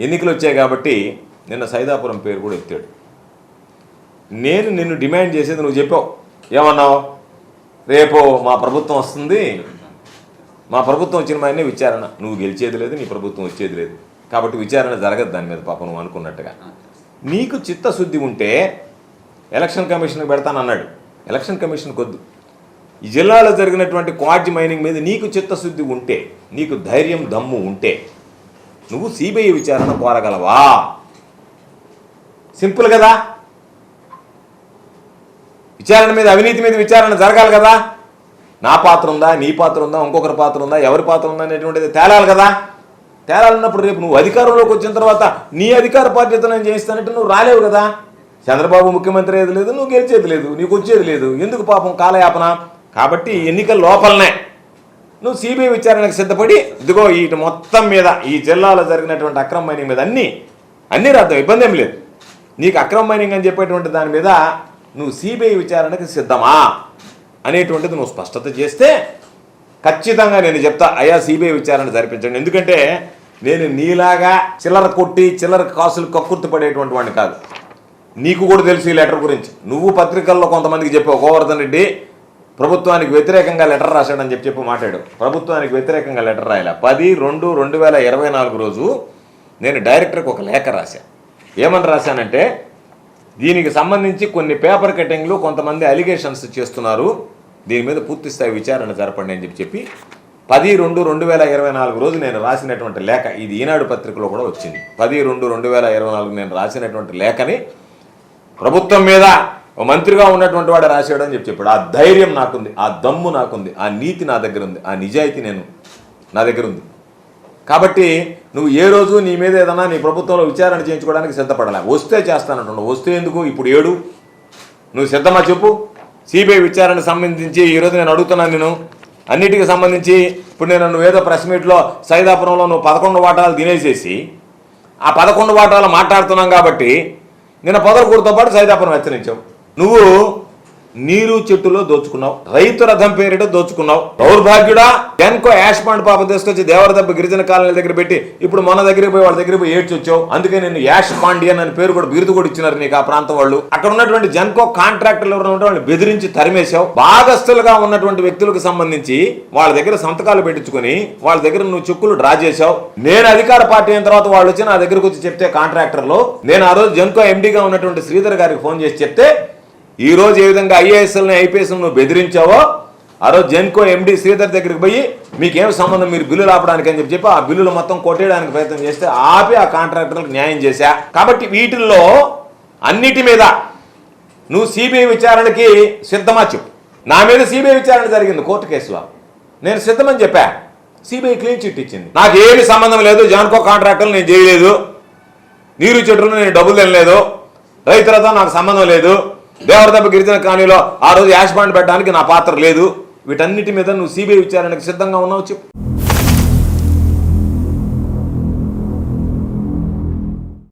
ఎన్నికలు వచ్చాయి కాబట్టి నిన్న సైదాపురం పేరు కూడా ఎత్తాడు. నేను నిన్ను డిమాండ్ చేసేది నువ్వు చెప్పావు. ఏమన్నావు? రేపు మా ప్రభుత్వం వస్తుంది. మా ప్రభుత్వం వచ్చిన మాయనే విచారణ. నువ్వు గెలిచేది లేదు నీ ప్రభుత్వం వచ్చేది లేదు. కాబట్టి విచారణ జరగదు దాని మీద పాప నువ్వు అనుకున్నట్టుగా. నీకు చిత్తశుద్ధి ఉంటే ఎలక్షన్ కమిషన్కి పెడతానన్నాడు ఎలక్షన్ కమిషన్ కొద్దు. ఈ జిల్లాలో జరిగినటువంటి క్వాడ్జ్ మైనింగ్ మీద నీకు చిత్తశుద్ధి ఉంటే నీకు ధైర్యం దమ్ము ఉంటే నువ్వు సిబిఐ విచారణ కోరగలవా? సింపుల్ కదా? విచారణ మీద అవినీతి మీద విచారణ జరగాలి కదా? నా పాత్ర ఉందా? నీ పాత్ర ఉందా? ఇంకొకరి పాత్ర ఉందా? ఎవరి పాత్ర ఉందా అనేటువంటిది తేలాలి కదా? తేలాలన్నప్పుడు రేపు నువ్వు అధికారంలోకి వచ్చిన తర్వాత నీ అధికార బాధ్యత నేను చేయిస్తానంటే నువ్వు రాలేవు కదా? చంద్రబాబు ముఖ్యమంత్రి ఏది లేదు నువ్వు గెలిచేది లేదు నీకు వచ్చేది లేదు. ఎందుకు పాపం కాలయాపన? కాబట్టి ఎన్నికల లోపలనే నువ్వు సిబిఐ విచారణకు సిద్ధపడి ఇదిగో వీటి మొత్తం మీద ఈ జిల్లాలో జరిగినటువంటి అక్రమ మైనింగ్ మీద అన్నీ అన్నీ రాద్దాం ఇబ్బంది ఏం లేదు. నీకు అక్రమ మైనింగ్ అని చెప్పేటువంటి దాని మీద నువ్వు సిబిఐ విచారణకు సిద్ధమా? అనేటువంటిది నువ్వు స్పష్టత చేస్తే ఖచ్చితంగా నేను చెప్తా అయ్యా సిబిఐ విచారణ జరిపించండి. ఎందుకంటే నేను నీలాగా చిల్లర కొట్టి చిల్లర కాసులు కక్కుర్తి పడేటువంటి వాడిని కాదు. నీకు కూడా తెలుసు ఈ లెటర్ గురించి. నువ్వు పత్రికల్లో కొంతమందికి చెప్పావు గోవర్ధన్ రెడ్డి ప్రభుత్వానికి వ్యతిరేకంగా లెటర్ రాశాడని చెప్పి చెప్పి మాట్లాడు. ప్రభుత్వానికి వ్యతిరేకంగా లెటర్ రాయాల? పది రెండు రెండు వేల ఇరవై నాలుగు రోజు నేను డైరెక్టర్కి ఒక లేఖ రాశాను ఏమని రాశానంటే దీనికి సంబంధించి కొన్ని పేపర్ కటింగ్లు కొంతమంది అలిగేషన్స్ చేస్తున్నారు. దీని మీద పూర్తి స్థాయి విచారణ జరపండి అని చెప్పి చెప్పి పది రెండు రెండు వేల ఇరవై నాలుగు రోజు నేను రాసినటువంటి లేఖ ఇది ఈనాడు పత్రికలో కూడా వచ్చింది. పది రెండు రెండు వేల ఇరవై నాలుగు నేను రాసినటువంటి లేఖని ప్రభుత్వం మీద మంత్రిగా ఉన్నటువంటి వాడు రాశాడు అని చెప్పి చెప్పాడు. ఆ ధైర్యం నాకుంది ఆ దమ్ము నాకుంది ఆ నీతి నా దగ్గర ఉంది ఆ నిజాయితీ నేను నా దగ్గర ఉంది. కాబట్టి నువ్వు ఏ రోజు నీ మీద ఏదన్నా నీ ప్రభుత్వంలో విచారణ చేయించుకోవడానికి సిద్ధపడలే. వస్తే చేస్తానంటున్నావు వస్తే ఎందుకు? ఇప్పుడు ఏడు? నువ్వు సిద్ధమా చెప్పు? సిబిఐ విచారణ సంబంధించి ఈరోజు నేను అడుగుతున్నాను నేను. అన్నిటికి సంబంధించి ఇప్పుడు నేను నువ్వేదో ప్రెస్ మీట్లో సైదాపురంలో నువ్వు పదకొండు వాటాలు తినేసేసి ఆ పదకొండు వాటాలు మాట్లాడుతున్నాం కాబట్టి నిన్న పొదలకూరుతో పాటు సైదాపురం హెచ్చరించావు. నువ్వు నీరు చెట్టులో దోచుకున్నావు రైతు రథం పేరిట దోచుకున్నావు. దౌర్భాగ్యుడా ఎన్కో యాష్ పాండ్ పాప తీసుకొచ్చి దేవరదెబ్బ గిరిజన కాలనీ దగ్గర పెట్టి ఇప్పుడు మన దగ్గర పోయి వాళ్ళ దగ్గర పోయి ఏడ్చి వచ్చావు. అందుకే నేను యాష్ పాండియన్ అని పేరు కూడా బిరుదు కూడా ఇచ్చినారు నీకు ఆ ప్రాంతం వాళ్ళు. అక్కడ ఉన్నటువంటి జన్కో కాంట్రాక్టర్లు ఉన్నటువంటి బెదిరించి తరిమేశావు. భాగస్తులుగా ఉన్నటువంటి వ్యక్తులకు సంబంధించి వాళ్ళ దగ్గర సంతకాలు పెట్టించుకొని వాళ్ళ దగ్గర నువ్వు చెక్కులు డ్రా చేశావు. నేను అధికార పార్టీ అయిన తర్వాత వాళ్ళు వచ్చి నా దగ్గరకు వచ్చి చెప్తే కాంట్రాక్టర్లు నేను ఆ రోజు జన్కో ఎండీగా ఉన్నటువంటి శ్రీధర్ గారికి ఫోన్ చేసి చెప్తే ఈరోజు ఏ విధంగా ఐఏఎస్ఎల్ని ఐపీఎస్ నువ్వు బెదిరించావో ఆ రోజు జెన్కో ఎండి శ్రీధర్ దగ్గరికి పోయి మీకేం సంబంధం? మీరు బిల్లులు ఆపడానికి అని చెప్పి చెప్పి ఆ బిల్లులు మొత్తం కొట్టేయడానికి ప్రయత్నం చేస్తే ఆపి ఆ కాంట్రాక్టర్లకు న్యాయం చేశా. కాబట్టి వీటిల్లో అన్నిటి మీద నువ్వు సిబిఐ విచారణకి సిద్ధమా చెప్పు. నా మీద సిబిఐ విచారణ జరిగింది కోర్టు కేసులో. నేను సిద్ధమని చెప్పా. సిబిఐ క్లీన్ చిట్ ఇచ్చింది. నాకు ఏమి సంబంధం లేదు. జాన్కో కాంట్రాక్టర్లు నేను చేయలేదు. నీరు చెట్టులో నేను డబ్బులు తినలేదు. రైతులతో నాకు సంబంధం లేదు. దేవరదెబ్బ గిరిజన కాలనీలో ఆ రోజు యాష్ బాండ్ పెట్టడానికి నా పాత్ర లేదు. వీటన్నిటి మీద నువ్వు సిబిఐ విచారణకు సిద్ధంగా ఉన్నావు చెప్పు.